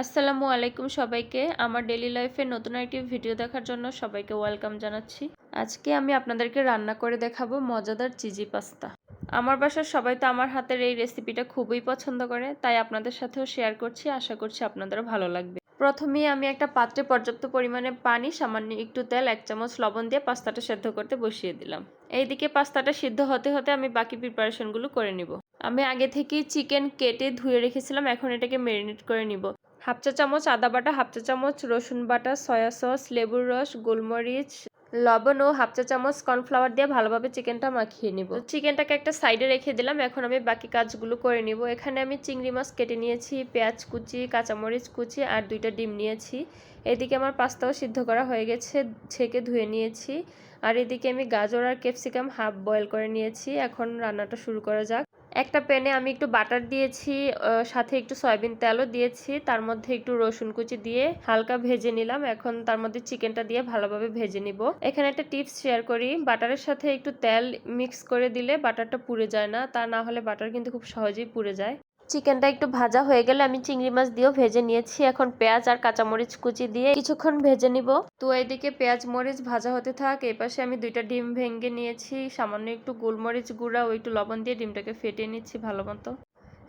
আসসালামু আলাইকুম সবাইকে। আমার ডেলি লাইফের নতুন একটি ভিডিও দেখার জন্য সবাইকে ওয়েলকাম জানাচ্ছি। আজকে আমি আপনাদেরকে রান্না করে দেখাবো মজাদার চিজি পাস্তা। আমার বাসার সবাই তো আমার হাতের এই রেসিপিটা খুবই পছন্দ করে, তাই আপনাদের সাথেও শেয়ার করছি, আশা করছি আপনাদেরও ভালো লাগবে। প্রথমেই আমি একটা পাত্রে পর্যাপ্ত পরিমাণে পানি, সামান্য একটু তেল, এক চামচ লবণ দিয়ে পাস্তাটা সেদ্ধ করতে বসিয়ে দিলাম। এইদিকে পাস্তাটা সিদ্ধ হতে হতে আমি বাকি প্রিপারেশনগুলো করে নিব। আমি আগে থেকেই চিকেন কেটে ধুয়ে রেখেছিলাম, এখন এটাকে ম্যারিনেট করে নিব। হাফ চা চামচ আদা বাটা, হাফ চা চামচ রসুন বাটা, সয়া সস, লেবুর রস, গোলমরিচ, লবণ ও হাফ চা চামচ কর্নফ্লাওয়ার দিয়ে ভালোভাবে চিকেনটা মাখিয়ে নিব। চিকেনটাকে একটা সাইডে রেখে দিলাম, এখন আমি বাকি কাজগুলো করে নিব। এখানে আমি চিংড়ি মাছ কেটে নিয়েছি, পেঁয়াজ কুচি, কাঁচামরিচ কুচি আর দুইটা ডিম নিয়েছি। এদিকে আমার পাস্তাও সিদ্ধ করা হয়ে গেছে, ছেঁকে ধুয়ে নিয়েছি। আর এদিকে আমি গাজর আর ক্যাপসিকাম হাফ বয়েল করে নিয়েছি। এখন রান্নাটা শুরু করা যাক। একটা প্যানে আমি একটু বাটার দিয়েছি সাথে একটু সয়াবিন তেলও দিয়েছি, তার মধ্যে একটু রসুন কুচি দিয়ে হালকা ভেজে নিলাম। এখন তার মধ্যে চিকেনটা দিয়ে ভালোভাবে ভেজে নিব। এখানে একটা টিপস শেয়ার করি, বাটারের সাথে একটু তেল মিক্স করে দিলে বাটারটা পুড়ে যায় না, তা না হলে বাটার কিন্তু খুব সহজেই পুড়ে যায়। চিকেনটা একটু ভাজা হয়ে গেলে আমি চিংড়ি মাছ দিয়েও ভেজে নিয়েছি। এখন পেঁয়াজ আর কাঁচামরিচ কুচি দিয়ে কিছুক্ষণ ভেজে নিব। তো এদিকে পেঁয়াজ মরিচ ভাজা হতে থাক, এই পাশে আমি দুইটা ডিম ভেঙে নিয়েছি। সামান্য একটু গোলমরিচ গুঁড়া ও একটু লবণ দিয়ে ডিমটাকে ফেটিয়ে নিচ্ছি ভালো মতো।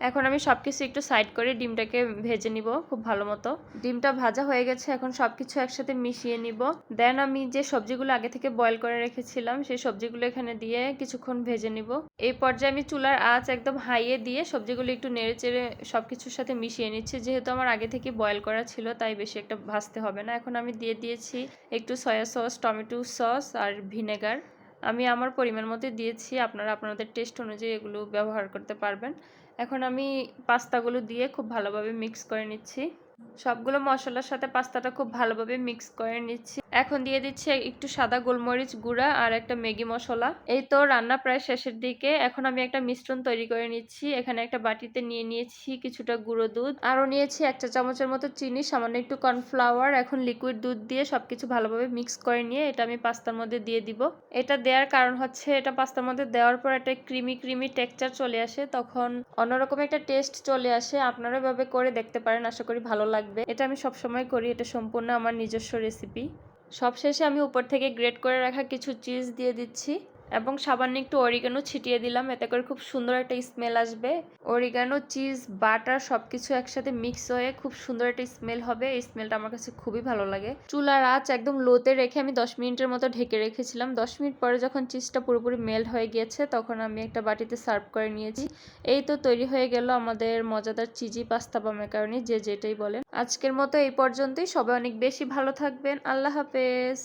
এখন আমি সব কিছু একটু সাইড করে ডিমটাকে ভেজে নিব খুব ভালো মতো। ডিমটা ভাজা হয়ে গেছে, এখন সব কিছু একসাথে মিশিয়ে নিব। দেন আমি যে সবজিগুলো আগে থেকে বয়েল করে রেখেছিলাম, সেই সবজিগুলো এখানে দিয়ে কিছুক্ষণ ভেজে নিব। এই পর্যায়ে আমি চুলার আঁচ একদম হাইয়ে দিয়ে সবজিগুলো একটু নেড়ে চেড়ে সব কিছুর সাথে মিশিয়ে নিচ্ছি। যেহেতু আমার আগে থেকে বয়েল করা ছিল, তাই বেশি একটা ভাজতে হবে না। এখন আমি দিয়ে দিয়েছি একটু সয়া সস টমেটো সস আর ভিনেগার আমি আমার পরিমাণ মতো দিয়েছি, আপনারা আপনাদের টেস্ট অনুযায়ী এগুলো ব্যবহার করতে পারবেন। এখন আমি পাস্তাগুলো দিয়ে খুব ভালোভাবে মিক্স করে নিচ্ছি। সবগুলো মশলার সাথে পাস্তাটা খুব ভালোভাবে মিক্স করে নিচ্ছি। এখন দিয়ে দিচ্ছি একটু সাদা গোলমরিচ গুঁড়া আর একটা ম্যাগি মশলা। এই তো রান্না প্রায় শেষের দিকে। এখন আমি একটা মিশ্রণ তৈরি করে নিচ্ছি। এখানে একটা বাটিতে নিয়ে নিয়েছি কিছুটা গুঁড়ো দুধ। আরও নিয়েছি এক চা চামচের মতো চিনি, সামান্য একটু কর্নফ্লাওয়ার। এখন লিকুইড দুধ দিয়ে সবকিছু ভালোভাবে মিক্স করে নিয়ে এটা আমি পাস্তার মধ্যে দিয়ে দিব। এটা দেওয়ার কারণ হচ্ছে এটা পাস্তার মধ্যে দেওয়ার পর একটা ক্রিমি ক্রিমি টেক্সচার চলে আসে। তখন অন্যরকম একটা টেস্ট চলে আসে। আপনারা এভাবে করে দেখতে পারেন। আশা করি ভালো লাগবে। এটা আমি সবসময় করি। এটা সম্পূর্ণ আমার নিজস্ব রেসিপি। সবশেষে আমি উপর থেকে গ্রেট করে রাখা কিছু চিজ দিয়ে দিচ্ছি। এবং সামান্য একটু অরিগানো ছিটিয়ে দিলাম, এতে করে খুব সুন্দর একটা স্মেল আসবে। অরিগানো চিজ বাটার সবকিছু একসাথে মিক্স হয়ে খুব সুন্দর একটা স্মেল হবে। এই স্মেলটা আমার কাছে খুবই ভালো লাগে। চুলার আঁচ একদম লোতে রেখে আমি দশ মিনিটের মতো ঢেকে রেখেছিলাম। দশ মিনিট পরে যখন চিজটা পুরোপুরি মেল্ট হয়ে গিয়েছে, তখন আমি একটা বাটিতে সার্ভ করে নিয়েছি। এই তো তৈরি হয়ে গেল আমাদের মজাদার চিজি পাস্তা বা মেকারনি যে যেটাই বলেন। আজকের মতো এই পর্যন্তই। সবাই অনেক বেশি ভালো থাকবেন। আল্লাহ হাফেজ।